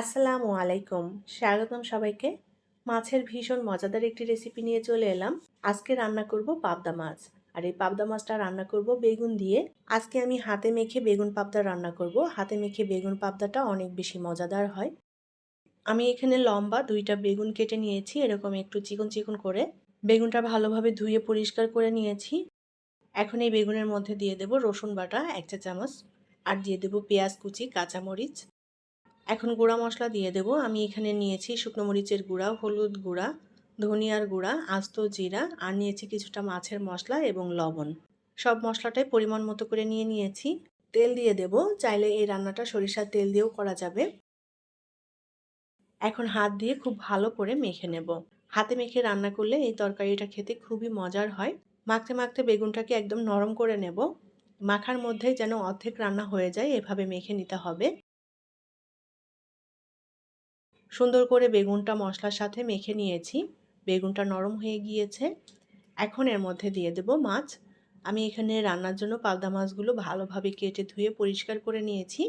আসসালামু আলাইকুম। স্বাগতম সবাইকে। মাছের ভীষণ মজাদার একটি রেসিপি নিয়ে চলে এলাম। আজকে রান্না করব পাবদা মাছ। আর এই পাবদা মাছটা রান্না করব বেগুন দিয়ে। আজকে আমি হাতে মেখে বেগুন পাবদা রান্না করব। হাতে মেখে বেগুন পাবদাটা অনেক বেশি মজাদার হয়। আমি এখানে লম্বা দুইটা বেগুন কেটে নিয়েছি। এরকম একটু চিকন চিকন করে। বেগুনটা ভালোভাবে ধুয়ে পরিষ্কার করে নিয়েছি। এখন এই বেগুনের মধ্যে দিয়ে দেব রসুন বাটা, এক চা চামচ। আর দিয়ে দেব পেঁয়াজ কুচি, কাঁচামরিচ। এখন গুঁড়া মশলা দিয়ে দেব। আমি এখানে নিয়েছি শুকনো মরিচের গুঁড়া, হলুদ গুঁড়া, ধনিয়ার গুঁড়া, আস্ত জিরা আর নিয়েছি কিছুটা মাছের মশলা এবং লবণ। সব মশলাটাই পরিমাণ মতো করে নিয়ে নিয়েছি। তেল দিয়ে দেব। চাইলে এই রান্নাটা সরিষার তেল দিয়েও করা যাবে। এখন হাত দিয়ে খুব ভালো করে মেখে নেব। হাতে মেখে রান্না করলে এই তরকারিটা খেতে খুবই মজার হয়। মাখতে মাখতে বেগুনটাকে একদম নরম করে নেব। মাখার মধ্যেই যেন অর্ধেক রান্না হয়ে যায়, এভাবে মেখে নিতে হবে। সুন্দর করে বেগুনটা মশলার সাথে মেখে নিয়েছি। বেগুনটা নরম হয়ে গিয়েছে। এখন এর মধ্যে দিয়ে দেব মাছ। আমি এখানে রান্নার জন্য পালদা মাছগুলো ভালোভাবে কেটে ধুয়ে পরিষ্কার করে নিয়েছি।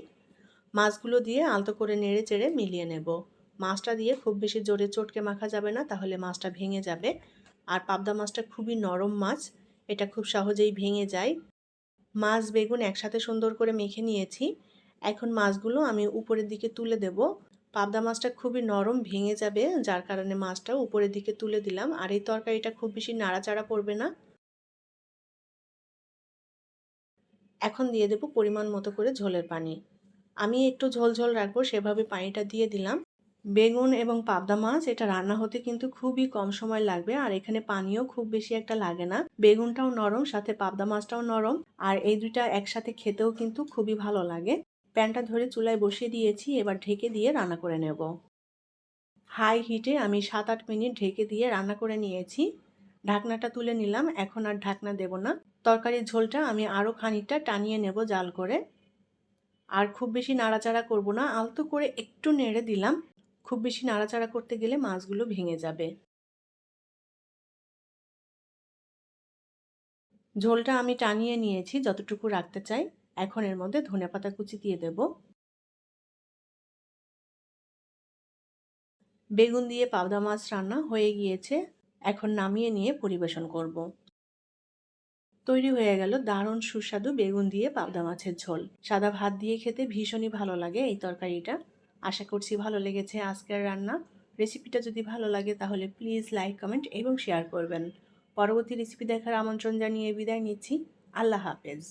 মাছগুলো দিয়ে আলতো করে নেড়ে চেড়ে মিলিয়ে নেব। মাছটা দিয়ে খুব বেশি জোরে চটকে মাখা যাবে না, তাহলে মাছটা ভেঙে যাবে। আর পাবদা মাছটা খুবই নরম মাছ, এটা খুব সহজেই ভেঙে যায়। মাছ, বেগুন একসাথে সুন্দর করে মেখে নিয়েছি। এখন মাছগুলো আমি উপরের দিকে তুলে দেব। পাবদা মাছটা খুবই নরম ভেঙে যাবে, যার কারণে মাছটা উপরের দিকে তুলে দিলাম। আর এই তরকারিটা খুব বেশি নাড়াচাড়া পড়বে না। এখন দিয়ে দেব পরিমাণ মতো করে ঝোলের পানি। আমি একটু ঝোল ঝোল রাখব, সেভাবে পানিটা দিয়ে দিলাম। বেগুন এবং পাবদা মাছ, এটা রান্না হতে কিন্তু খুবই কম সময় লাগবে, আর এখানে পানিও খুব বেশি একটা লাগে না। বেগুনটাও নরম, সাথে পাবদা মাছটাও নরম, আর এই দুইটা একসাথে খেতেও কিন্তু খুবই ভালো লাগে। প্যানটা ধরে চুলায় বসিয়ে দিয়েছি, এবার ঢেকে দিয়ে রান্না করে নেব। হাই হিটে আমি সাত আট মিনিট ঢেকে দিয়ে রান্না করে নিয়েছি। ঢাকনাটা তুলে নিলাম, এখন আর ঢাকনা দেব না। তরকারির ঝোলটা আমি আরও খানিকটা টানিয়ে নেব জাল করে। আর খুব বেশি নাড়াচাড়া করব না, আলতো করে একটু নেড়ে দিলাম। খুব বেশি নাড়াচাড়া করতে গেলে মাছগুলো ভেঙে যাবে। ঝোলটা আমি টানিয়ে নিয়েছি, যতটুকু রাখতে চাই। এখন এর মধ্যে ধনে পাতা কুচি দিয়ে দেব। বেগুন দিয়ে পাবদা মাছ রান্না হয়ে গিয়েছে। এখন নামিয়ে নিয়ে পরিবেশন করব। তৈরি হয়ে গেল দারুণ সুস্বাদু বেগুন দিয়ে পাবদা মাছের ঝোল। সাদা ভাত দিয়ে খেতে ভীষণই ভালো লাগে এই তরকারিটা। আশা করছি ভালো লেগেছে আজকের রান্না। রেসিপিটা যদি ভালো লাগে তাহলে প্লিজ লাইক, কমেন্ট এবং শেয়ার করবেন। পরবর্তী রেসিপি দেখার আমন্ত্রণ জানিয়ে বিদায় নিচ্ছি। আল্লাহ হাফেজ।